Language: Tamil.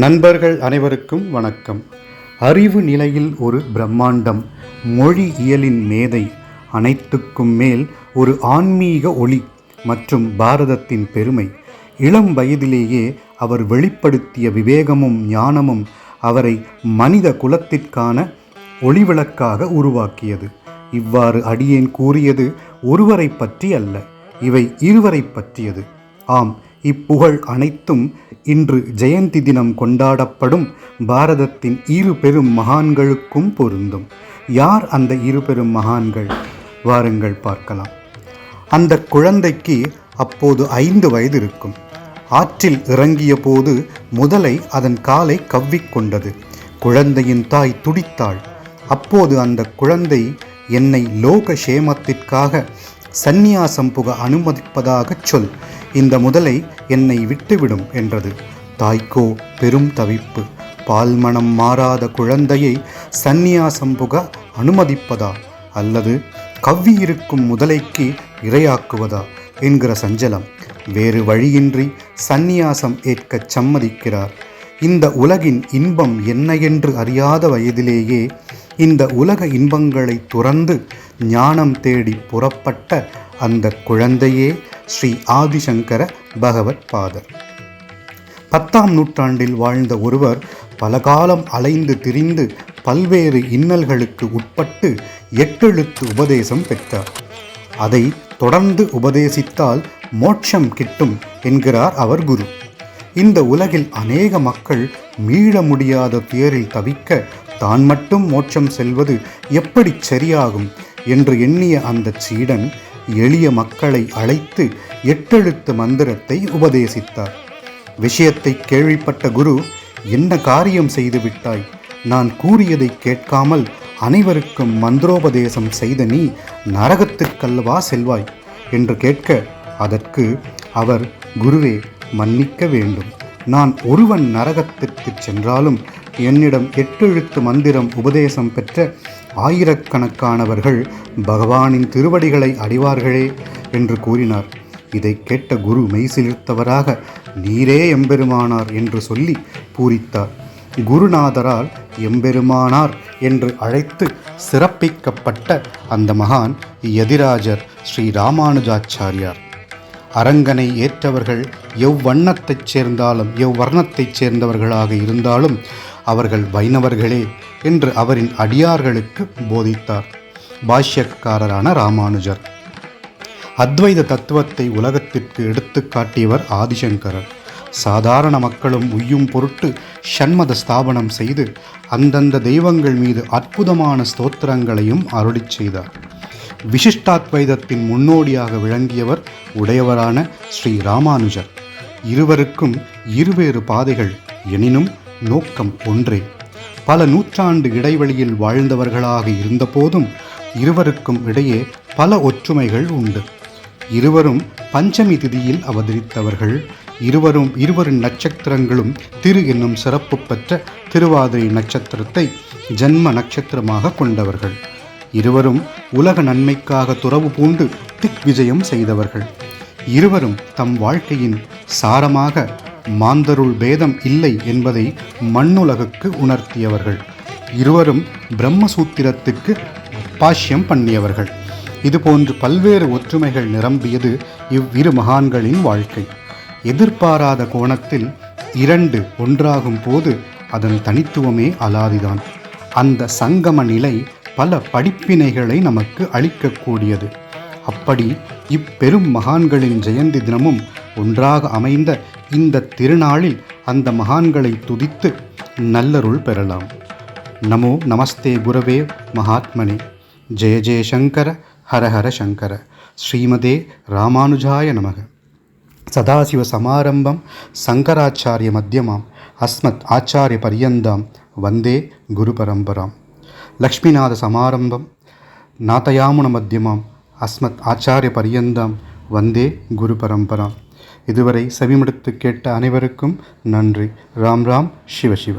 நண்பர்கள் அனைவருக்கும் வணக்கம். அறிவு நிலையில் ஒரு பிரம்மாண்டம் மொழி இயலின் மேதை அனைத்துக்கும் மேல் ஒரு ஆன்மீக ஒளி மற்றும் பாரதத்தின் பெருமை. இளம் வயதிலேயே அவர் வெளிப்படுத்திய விவேகமும் ஞானமும் அவரை மனித குலத்திற்கான ஒளிவிளக்காக உருவாக்கியது. இவ்வாறு அடியேன் கூறியது ஒருவரை பற்றி அல்ல இவை இருவரை பற்றியது. ஆம் இப்புகழ் அனைத்தும் இன்று ஜெயந்தி தினம் கொண்டாடப்படும் பாரதத்தின் இரு பெரும் மகான்களுக்கும் பொருந்தும். யார் அந்த இரு பெரும் மகான்கள்? வாருங்கள் பார்க்கலாம். அந்த குழந்தைக்கு அப்போது ஐந்து வயது இருக்கும் ஆற்றில் இறங்கிய போது முதலை அதன் காலை கவ்விக்கொண்டது குழந்தையின் தாய் துடித்தாள். அப்போது அந்த குழந்தை என்னை லோக சேமத்திற்காக சந்நியாசம் புக அனுமதிப்பதாகச் சொல். இந்த முதலை என்னை விட்டுவிடும் என்றது. தாய்க்கோ பெரும் தவிப்பு. பால்மணம் மாறாத குழந்தையை சந்நியாசம் புக அனுமதிப்பதா? அல்லது கவ்வியிருக்கும் முதலைக்கு இரையாக்குவதா? என்கிற சஞ்சலம். வேறு வழியின்றி சந்நியாசம் ஏற்கச் சம்மதிக்கிறார். இந்த உலகின் இன்பம் என்ன என்று அறியாத வயதிலேயே இந்த உலக இன்பங்களை துறந்து ஞானம் தேடி புறப்பட்ட அந்த குழந்தையே ஸ்ரீ ஆதிசங்கர பகவத் பாதர். பத்தாம் நூற்றாண்டில் வாழ்ந்த ஒருவர் பல காலம் அலைந்து திரிந்து பல்வேறு இன்னல்களுக்கு உட்பட்டு எட்டெழுத்து உபதேசம் பெற்றார். அதை தொடர்ந்து உபதேசித்தால் மோட்சம் கிட்டும் என்கிறார் அவர் குரு. இந்த உலகில் அநேக மக்கள் மீள முடியாத துயரில் தவிக்க தான் மட்டும் மோட்சம் செல்வது எப்படி சரியாகும் என்று எண்ணிய அந்த சீடன் எளிய மக்களை அழைத்து எட்டெழுத்து மந்திரத்தை உபதேசித்தார். விஷயத்தை கேள்விப்பட்ட குரு என்ன காரியம் செய்து விட்டாய்? நான் கூறியதை கேட்காமல் அனைவருக்கும் மந்திரோபதேசம் செய்த நீ நரகத்திற்கல்லவா செல்வாய்? என்று கேட்க அதற்கு அவர் குருவே மன்னிக்க வேண்டும். நான் ஒருவன் நரகத்திற்கு சென்றாலும் என்னிடம் எட்டெழுத்து மந்திரம் உபதேசம் பெற்ற ஆயிரக்கணக்கானவர்கள் பகவானின் திருவடிகளை அடிவார்களே என்று கூறினார். இதை கேட்ட குரு மெய்சிலிர்த்தவராக நீரே எம்பெருமானார் என்று சொல்லி பூரித்தார். குருநாதரால் எம்பெருமானார் என்று அழைத்து சிறப்பிக்கப்பட்ட அந்த மகான் எதிராஜர் ஸ்ரீ ராமானுஜாச்சாரியார். அரங்கனை ஏற்றவர்கள் எவ்வண்ணத்தைச் சேர்ந்தாலும் எவ்வர்ணத்தைச் சேர்ந்தவர்களாக இருந்தாலும் அவர்கள் வைணவர்களே என்று அவரின் அடியார்களுக்கு போதித்தார். பாஷ்யக்காரரான ராமானுஜர். அத்வைத தத்துவத்தை உலகத்திற்கு எடுத்து காட்டியவர் ஆதிசங்கரர். சாதாரண மக்களும் உய்யும் பொருட்டு ஷண்மத ஸ்தாபனம் செய்து அந்தந்த தெய்வங்கள் மீது அற்புதமான ஸ்தோத்திரங்களையும் அருளி செய்தார். விசிஷ்டாத்வைதத்தின் முன்னோடியாக விளங்கியவர் உடையவரான ஸ்ரீ ராமானுஜர். இருவருக்கும் இருவேறு பாதைகள் எனினும் நோக்கம் ஒன்றே. பல நூற்றாண்டு இடைவெளியில் வாழ்ந்தவர்களாக இருந்தபோதும் இருவருக்கும் இடையே பல ஒற்றுமைகள் உண்டு. இருவரும் பஞ்சமி திதியில் அவதரித்தவர்கள். இருவரும் இருவரின் நட்சத்திரங்களும் திரு என்னும் சிறப்பு பெற்ற திருவாதிரை நட்சத்திரத்தை ஜன்ம நட்சத்திரமாக கொண்டவர்கள். இருவரும் உலக நன்மைக்காக துறவு பூண்டு திக் விஜயம் செய்தவர்கள். இருவரும் தம் வாழ்க்கையின் சாரமாக மாந்தருள் பேதம் இல்லை என்பதை மண்ணுலகுக்கு உணர்த்தியவர்கள். இருவரும் பிரம்மசூத்திரத்துக்கு பாஷ்யம் பண்ணியவர்கள். இதுபோன்று பல்வேறு ஒற்றுமைகள் நிரம்பியது இவ்விரு மகான்களின் வாழ்க்கை. எதிர்பாராத கோணத்தில் இரண்டு ஒன்றாகும் போது அதன் தனித்துவமே அலாதிதான். அந்த சங்கம நிலை பல படிப்பினைகளை நமக்கு அளிக்கக்கூடியது. அப்படி இப்பெரும் மகான்களின் ஜெயந்தி தினமும் ஒன்றாக அமைந்த இந்த திருநாளில் அந்த மகான்களை துதித்து நல்லருள் பெறலாம். நமோ நமஸ்தே குரவே மகாத்மனே. ஜெய ஜெயசங்கர ஹரஹர சங்கர. ஸ்ரீமதே ராமானுஜாய நமக. சதாசிவ சமாரம்பம் சங்கராச்சாரிய மத்தியமாம் அஸ்மத் ஆச்சாரிய பரியந்தாம். வந்தே குரு பரம்பராம். லக்ஷ்மிநாத சமாரம்பம் நாதயாமுன மத்தியமாம் அஸ்மத் ஆச்சாரிய பரியந்தாம். வந்தே குரு பரம்பராம். இதுவரை செவிமடுத்து கேட்ட அனைவருக்கும் நன்றி. ராம் ராம் சிவ சிவ.